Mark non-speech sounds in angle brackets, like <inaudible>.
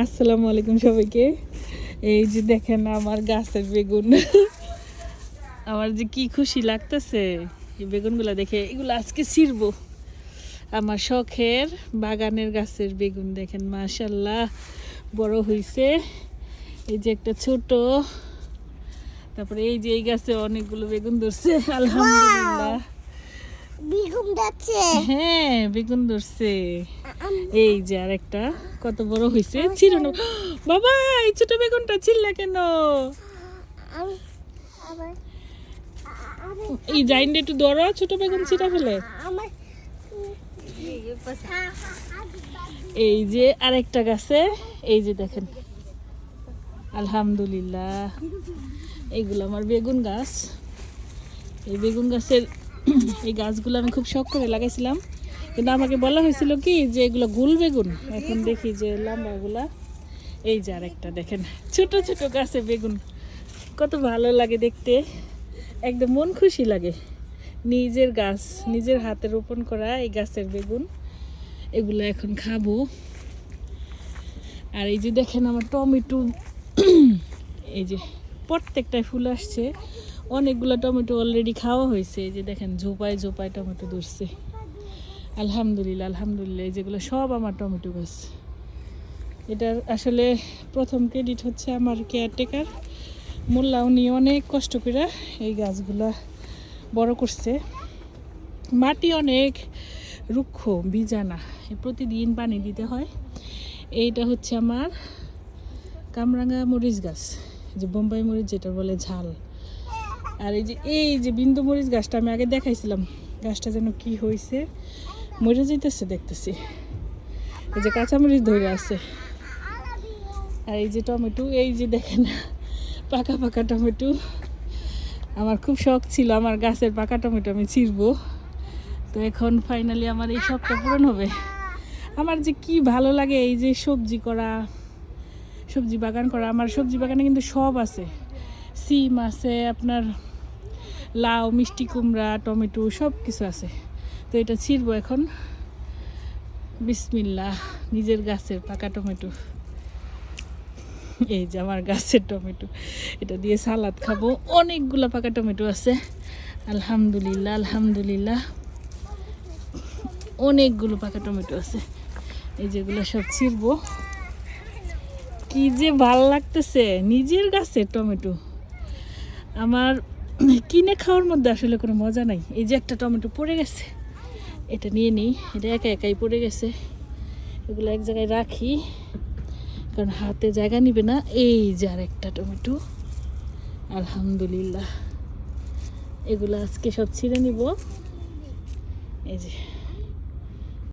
আসসালামু আলাইকুম সবাইকে। এই যে দেখেন আমার গাছের বেগুন। আমার যে কি খুশি লাগতেছে এই বেগুনগুলো দেখে এগুলো আজকে ছিড়বো। আমার শখের বাগানের গাছের বেগুন দেখেন মাশাল্লাহ বড় হইছে। এই যে একটা ছোট। তারপরে এই যে এই গাছে অনেকগুলো বেগুন ধরছে আলহামদুলিল্লাহ। হ্যাঁ বেগুন ধরছে। এই যে আরেকটা কত বড় হয়েছে ছিড়ানো। বাবা এই ছোট বেগুনটা ছিললা কেন? এই জাইন্ডে একটু ধরো ছোট বেগুন ছিটা ফেলে। এই যে আরেকটা গাছে এই যে দেখেন। আলহামদুলিল্লাহ। এইগুলো আমার বেগুন গাছ। এই বেগুন গাছের <coughs> এই গাছগুলো আমি খুব শখ করে লাগাইছিলাম। কিন্তু আমাকে বলা হয়েছিল কি যে এগুলো গুল বেগুন। এখন দেখি যে লম্বাগুলা। এই যে আর একটা দেখেন, ছোট ছোট গাছে বেগুন। কত ভালো লাগে দেখতে। একদম মন খুশি লাগে। নিজের গাছ, নিজের হাতে রোপণ করা এই গাছের বেগুন। এগুলো এখন খাব। আর এই যে দেখেন আমার টমেটো। <coughs> এই যে প্রত্যেকটায় ফুল আসছে। অনেকগুলো টমেটো অলরেডি খাওয়া হয়েছে। যে দেখেন, ঝোপায় ঝোপায় টমেটো ধরছে। আলহামদুলিল্লাহ আলহামদুলিল্লাহ, এই যেগুলো সব আমার টমেটো গাছ। এটার আসলে প্রথম ক্রেডিট হচ্ছে আমার কেয়ারটেকার মোল্লা উনি অনেক কষ্ট করে এই গাছগুলা বড় করছে। মাটি অনেক রুক্ষ বিজানা প্রতিদিন পানি দিতে হয়। এইটা হচ্ছে আমার কামরাঙ্গা মরিচ গাছ যে বোম্বাই মরিচ যেটা বলে ঝাল। আর এই যে এই যে বিন্দু মরিচ গাছটা আমি আগে দেখাইছিলাম। গাছটা যেন কি হয়েছে মরে যেতেছে দেখতেছি। এই যে কাঁচামরিচ ধরে আছে। আর এই যে টমেটো, এই যে দেখেন পাকা পাকা টমেটো। আমার খুব শখ ছিল আমার গাছের পাকা টমেটো আমি ছিঁড়বো। তো এখন ফাইনালি আমার এই শখটা পূরণ হবে। আমার যে কি ভালো লাগে এই যে সবজি করা, সবজি বাগান করা। আমার সবজি বাগানে কিন্তু সব আছে। সিম আছে, আপনার লাউ, মিষ্টি কুমড়া, টমেটো সব কিছু আছে। তো এটা ছিঁড়বো এখন। বিসমিল্লা নিজের গাছের পাকা টমেটো। এই যে আমার গাছের টমেটো। এটা দিয়ে সালাদ খাব। অনেকগুলো পাকা টমেটো আছে। আলহামদুলিল্লাহ আলহামদুলিল্লাহ। অনেকগুলো পাকা টমেটো আছে। এই যেগুলো সব ছিঁড়বো। কি যে ভালো লাগতেছে। নিজের গাছের টমেটো। আমার কিনে খাওয়ার মধ্যে আসলে কোনো মজা নাই। এই যে একটা টমেটো পড়ে গেছে, এটা নিয়ে নিই। এটা একা একাই পড়ে গেছে। এগুলো এক জায়গায় রাখি, কারণ হাতে জায়গা নিবে না। এই যে আর একটা টমেটো। আলহামদুলিল্লাহ। এগুলো আজকে সব ছিঁড়ে নিব। এই যে